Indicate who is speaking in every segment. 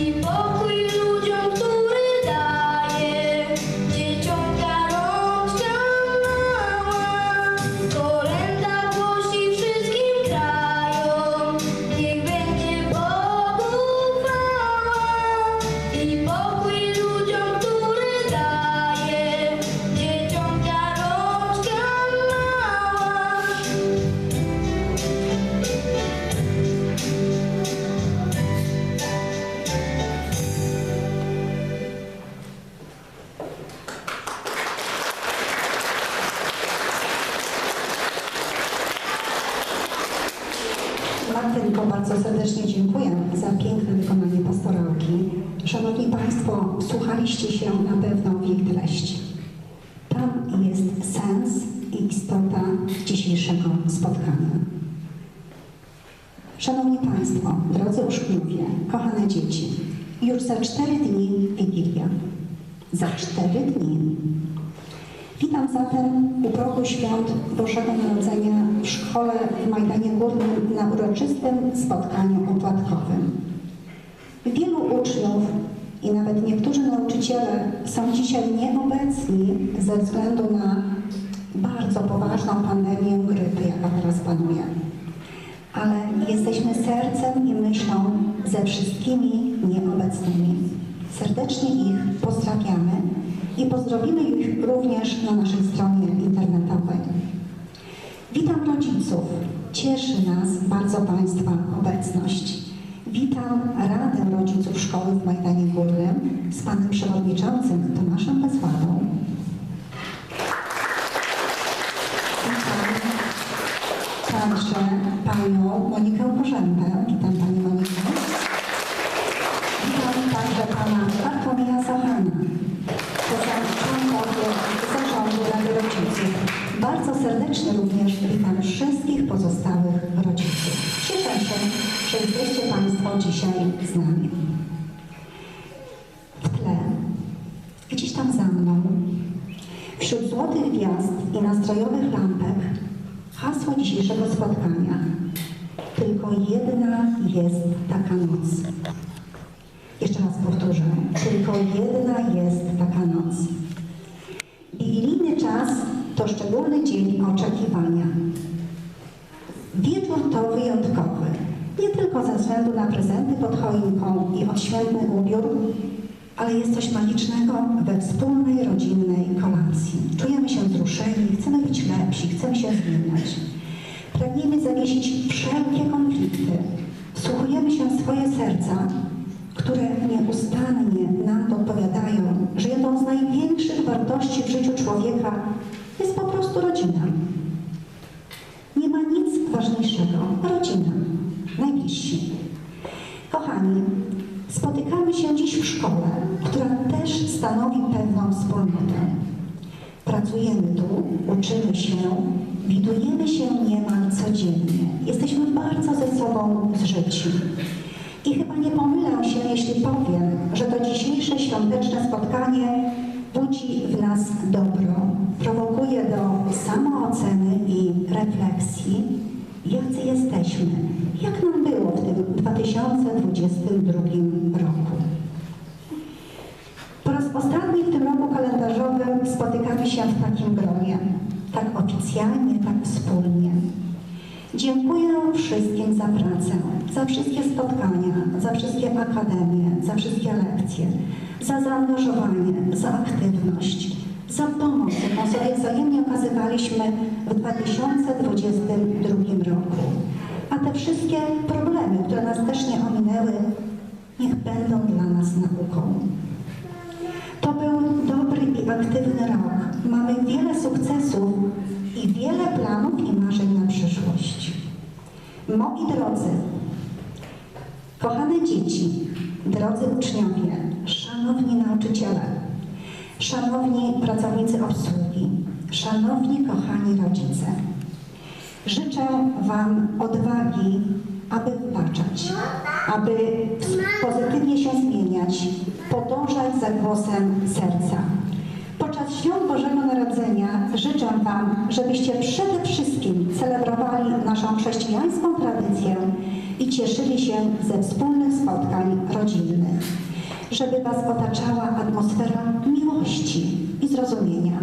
Speaker 1: i
Speaker 2: Martynko, bardzo serdecznie dziękuję za piękne wykonanie pastorałki. Szanowni Państwo, słuchaliście się na pewno w jej treści. Tam jest sens i istota dzisiejszego spotkania. Szanowni Państwo, drodzy uczniowie, kochane dzieci, już za cztery dni Wigilia. Za cztery dni Witam zatem u progu świąt Bożego Narodzenia w szkole w Majdanie Górnym na uroczystym spotkaniu opłatkowym. Wielu uczniów i nawet niektórzy nauczyciele są dzisiaj nieobecni ze względu na bardzo poważną pandemię grypy, jaka teraz panuje. Ale jesteśmy sercem i myślą ze wszystkimi nieobecnymi. Serdecznie ich pozdrawiamy i pozdrowimy ich również na naszej stronie internetowej. Witam rodziców. Cieszy nas bardzo Państwa obecność. Witam Radę Rodziców Szkoły w Majdanie Górnym z Panem Przewodniczącym Tomaszem Bezładą. Także Panią Monikę Korzębę. Witam Pani Moniko. Witam także Pana Bartłomieja Zachana, członkowie Zarządu Rady Rodziców. Bardzo serdecznie również witam wszystkich pozostałych rodziców. Cieszę się, że dzisiaj z nami. W tle, gdzieś tam za mną, wśród złotych gwiazd i nastrojowych lampek, hasło dzisiejszego spotkania. Tylko jedna jest taka noc. Jeszcze raz powtórzę. Tylko jedna jest taka noc. Wigilijny czas to szczególny dzień oczekiwania. Wieczór to wyjątkowy. Nie tylko ze względu na prezenty pod choinką i odświętny ubiór, ale jest coś magicznego we wspólnej, rodzinnej kolacji. Czujemy się wzruszeni, chcemy być lepsi, chcemy się zmieniać. Pragniemy zawiesić wszelkie konflikty. Wsłuchujemy się w swoje serca, które nieustannie nam podpowiadają, że jedną z największych wartości w życiu człowieka jest po prostu rodzina. Nie ma nic ważniejszego. Rodzina. Najbliżsi. Kochani, spotykamy się dziś w szkole, która też stanowi pewną wspólnotę. Pracujemy tu, uczymy się, widujemy się niemal codziennie. Jesteśmy bardzo ze sobą zżyci. I chyba nie pomylę się, jeśli powiem, że to dzisiejsze świąteczne spotkanie budzi w nas dobro, prowokuje do samooceny i refleksji, jacy jesteśmy, jak nam było w tym 2022 roku. Po raz ostatni w tym roku kalendarzowym spotykamy się w takim gronie, tak oficjalnie, tak wspólnie. Dziękuję wszystkim za pracę, za wszystkie spotkania, za wszystkie akademie, za wszystkie lekcje, za zaangażowanie, za aktywność, za pomoc, jaką sobie wzajemnie okazywaliśmy w 2022 roku. A te wszystkie problemy, które nas też nie ominęły, niech będą dla nas nauką. To był dobry i aktywny rok. Mamy wiele sukcesów i wiele planów i marzeń na przyszłość. Moi drodzy, kochane dzieci, drodzy uczniowie, szanowni nauczyciele, szanowni pracownicy obsługi, szanowni kochani rodzice, życzę Wam odwagi, aby wybaczać, aby pozytywnie się zmieniać, podążać za głosem serca. Świąt Bożego Narodzenia życzę Wam, żebyście przede wszystkim celebrowali naszą chrześcijańską tradycję i cieszyli się ze wspólnych spotkań rodzinnych, żeby Was otaczała atmosfera miłości i zrozumienia.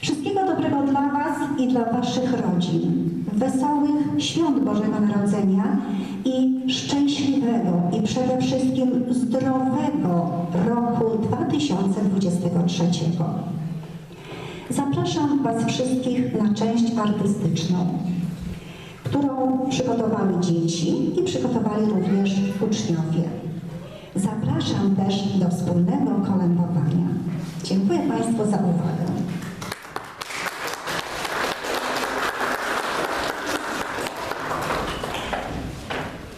Speaker 2: Wszystkiego dobrego dla Was i dla Waszych rodzin. Wesołych świąt Bożego Narodzenia i szczęśliwego i przede wszystkim zdrowego roku 2023. Zapraszam Was wszystkich na część artystyczną, którą przygotowały dzieci i przygotowali również uczniowie. Zapraszam też do wspólnego kolędowania. Dziękuję Państwu za uwagę.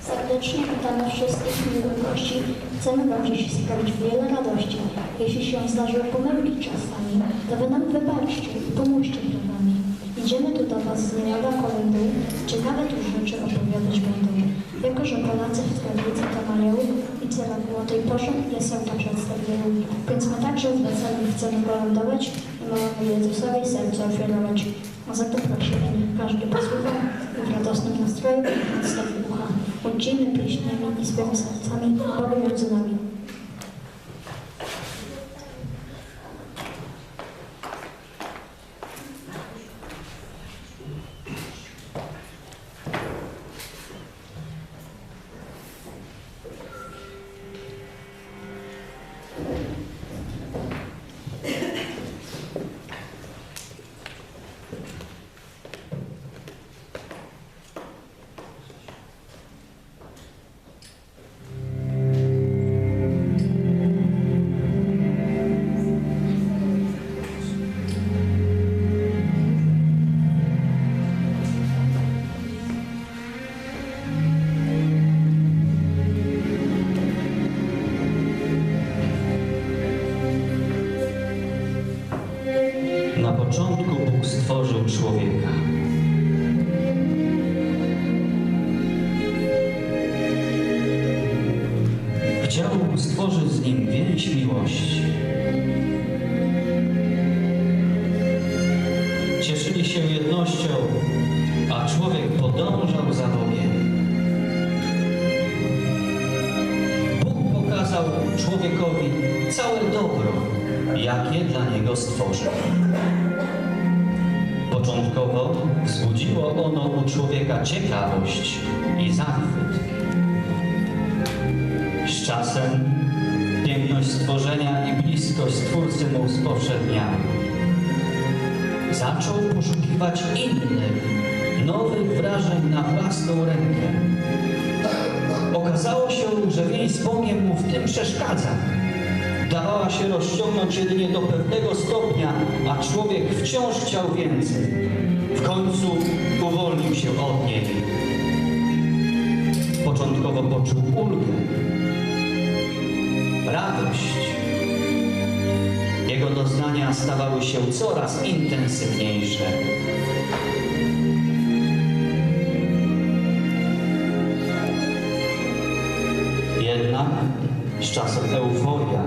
Speaker 1: Serdecznie witamy wszystkich gości. Chcemy Wam dziś sprawić wiele radości. Jeśli się zdarzyły pomyłki czasami, to Wy nam wybaczcie i pomóżcie przed nami. Idziemy tu do Was z nieba kolędy, ciekawe tu rzeczy opowiadać będą. Jako, że Polacy w tradycji to i celebrą o tej porze jest to przedstawiają. Więc my także z weselem chcemy kolędować i mamy Jezusowi serce ofiarować. A zatem prosimy, niech każdy posłucha i w radosnym nastroju odstawi
Speaker 3: und Jimmy Brich nehmen die Sponsor, Tammy, Robin und Tsunami. Człowiekowi całe dobro, jakie dla niego stworzył. Początkowo wzbudziło ono u człowieka ciekawość i zachwyt. Z czasem piękność stworzenia i bliskość Stwórcy mu spowszedniały. Zaczął poszukiwać innych, nowych wrażeń na własną rękę. Okazało się, że więź z mu w tym przeszkadza. Dawała się rozciągnąć jedynie do pewnego stopnia, a człowiek wciąż chciał więcej. W końcu uwolnił się od niej. Początkowo poczuł ulgę, radość. Jego doznania stawały się coraz intensywniejsze. Czasem euforia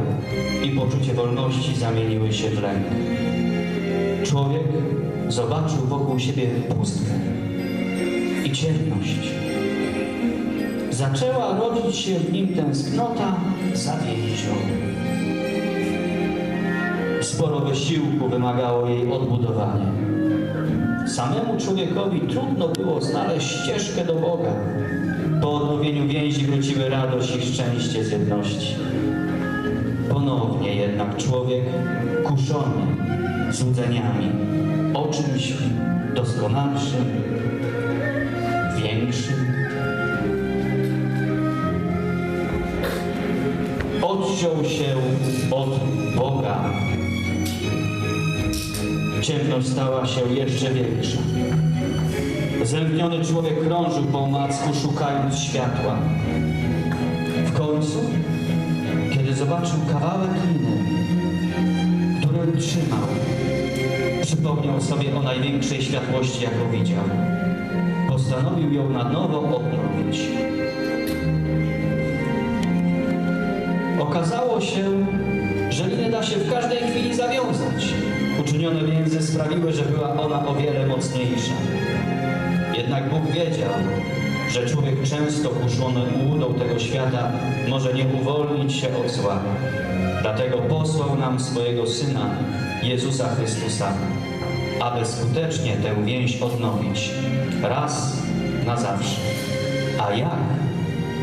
Speaker 3: i poczucie wolności zamieniły się w lęk. Człowiek zobaczył wokół siebie pustkę i ciemność. Zaczęła rodzić się w nim tęsknota za więzią. Sporo wysiłku wymagało jej odbudowanie. Samemu człowiekowi trudno było znaleźć ścieżkę do Boga. Po odnowieniu więzi wróciły radość i szczęście z jedności. Ponownie jednak człowiek kuszony złudzeniami o czymś doskonalszym, większym. Odciął się od Boga. Ciemność stała się jeszcze większa. Zemdniony człowiek krążył po omacku, szukając światła. W końcu, kiedy zobaczył kawałek liny, który trzymał, przypomniał sobie o największej światłości, jaką widział. Postanowił ją na nowo odnowić. Okazało się, że linę da się w każdej chwili zawiązać. Uczynione więzy sprawiły, że była ona o wiele mocniejsza. Bóg wiedział, że człowiek często kuszony ułudą tego świata może nie uwolnić się od zła. Dlatego posłał nam swojego Syna, Jezusa Chrystusa, aby skutecznie tę więź odnowić, raz na zawsze. A jak?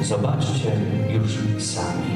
Speaker 3: Zobaczcie już sami.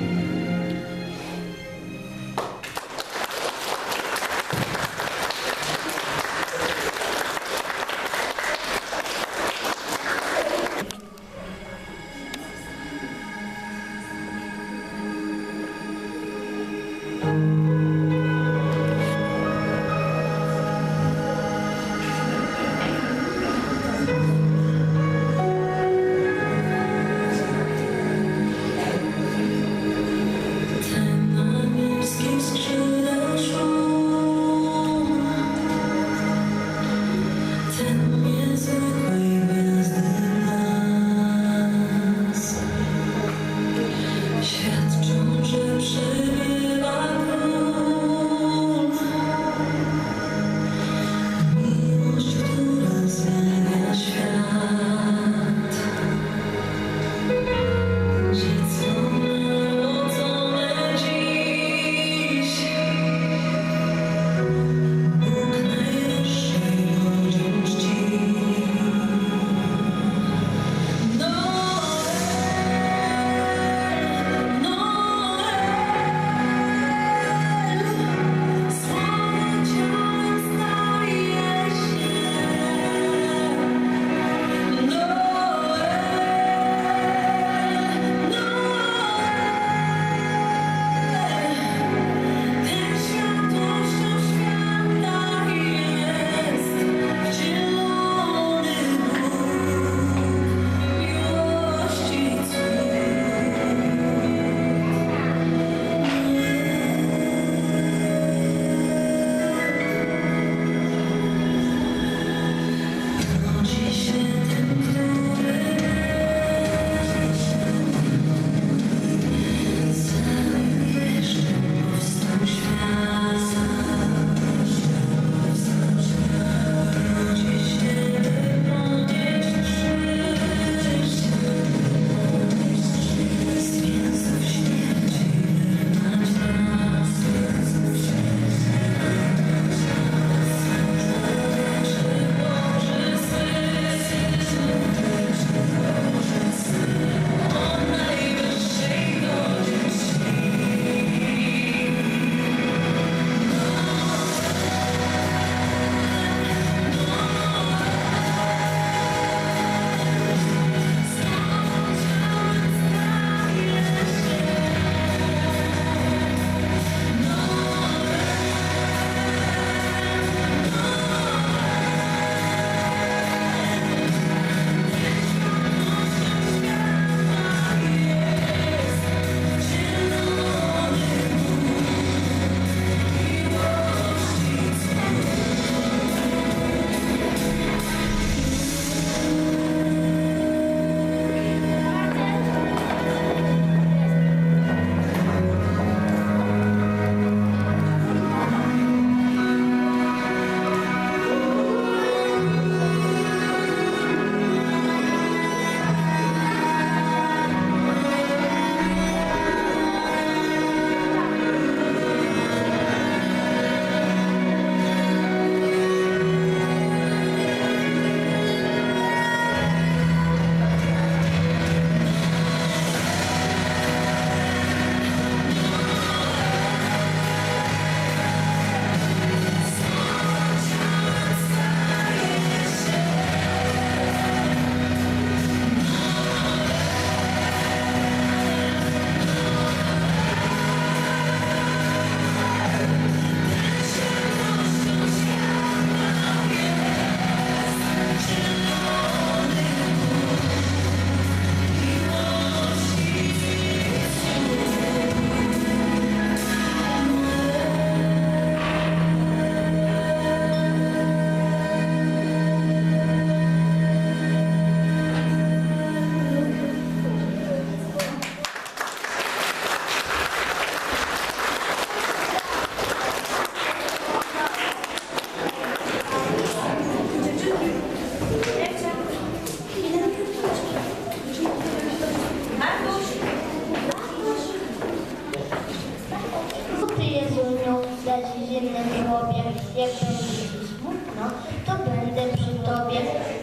Speaker 4: Jak będzie ci smutno, to będę przy tobie.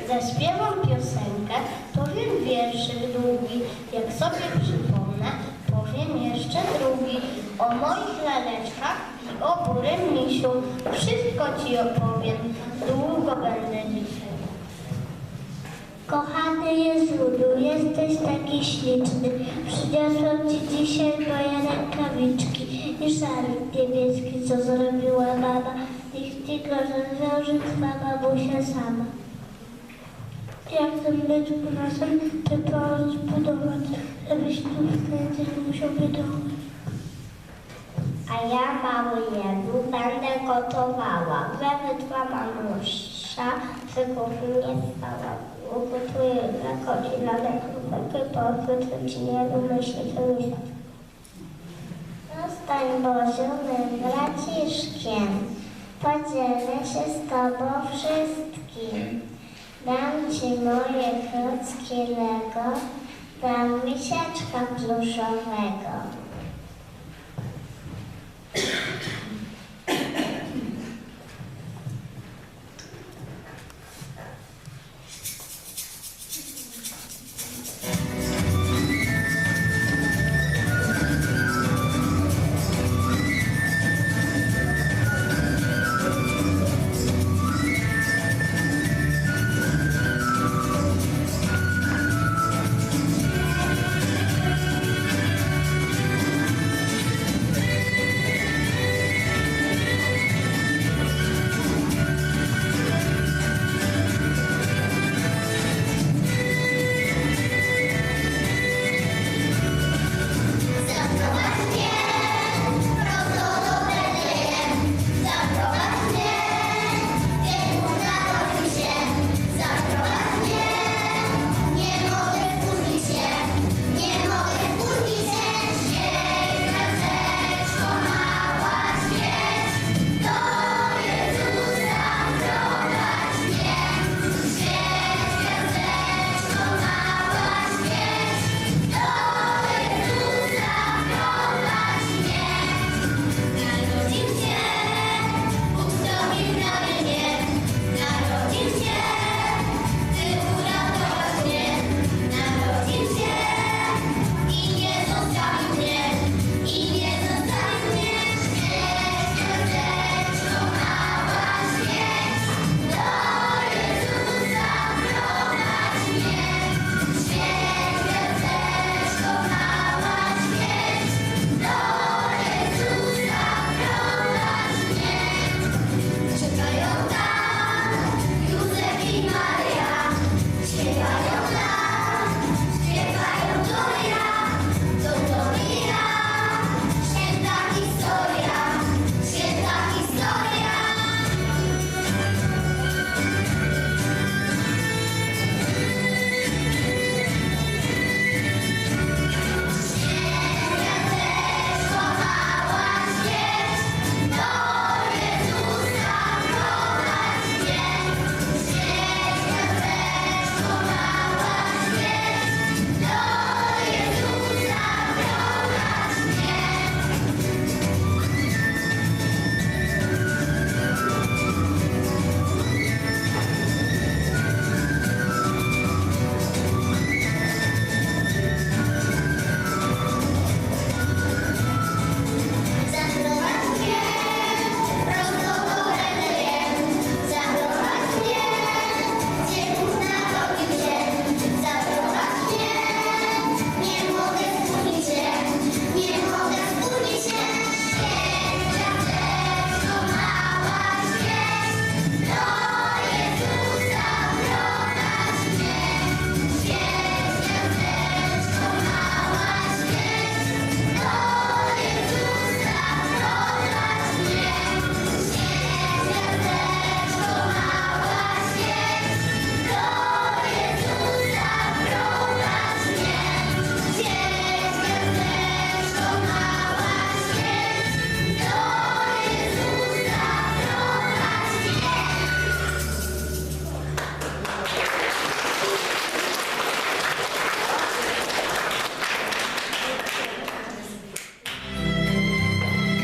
Speaker 4: Zaśpiewam piosenkę, powiem wierszyk długi. Jak sobie przypomnę, powiem jeszcze drugi. O moich laleczkach i o burym misiu. Wszystko ci opowiem. Długo będę dzisiaj. Kochany Jezudu, jesteś taki śliczny. Przyniosłam Ci dzisiaj moje rękawiczki szalik niebieski, co zrobiła mama. Niech go rozwiąże Twa mamusia sama. Jak ten razem, ty to zbudować, żebyś tu wtedy musiał wydobyć. A ja mały Jezu będę gotowała. Twa mamusia przy kuchni stała. Ugotuję dla koci lalek krówkę, po ci nie wymyśli cały świat. Zostań Boziu mym braciszkiem, podzielę się z Tobą wszystkim. Dam Ci moje klocki Lego, dam misiaczka pluszowego.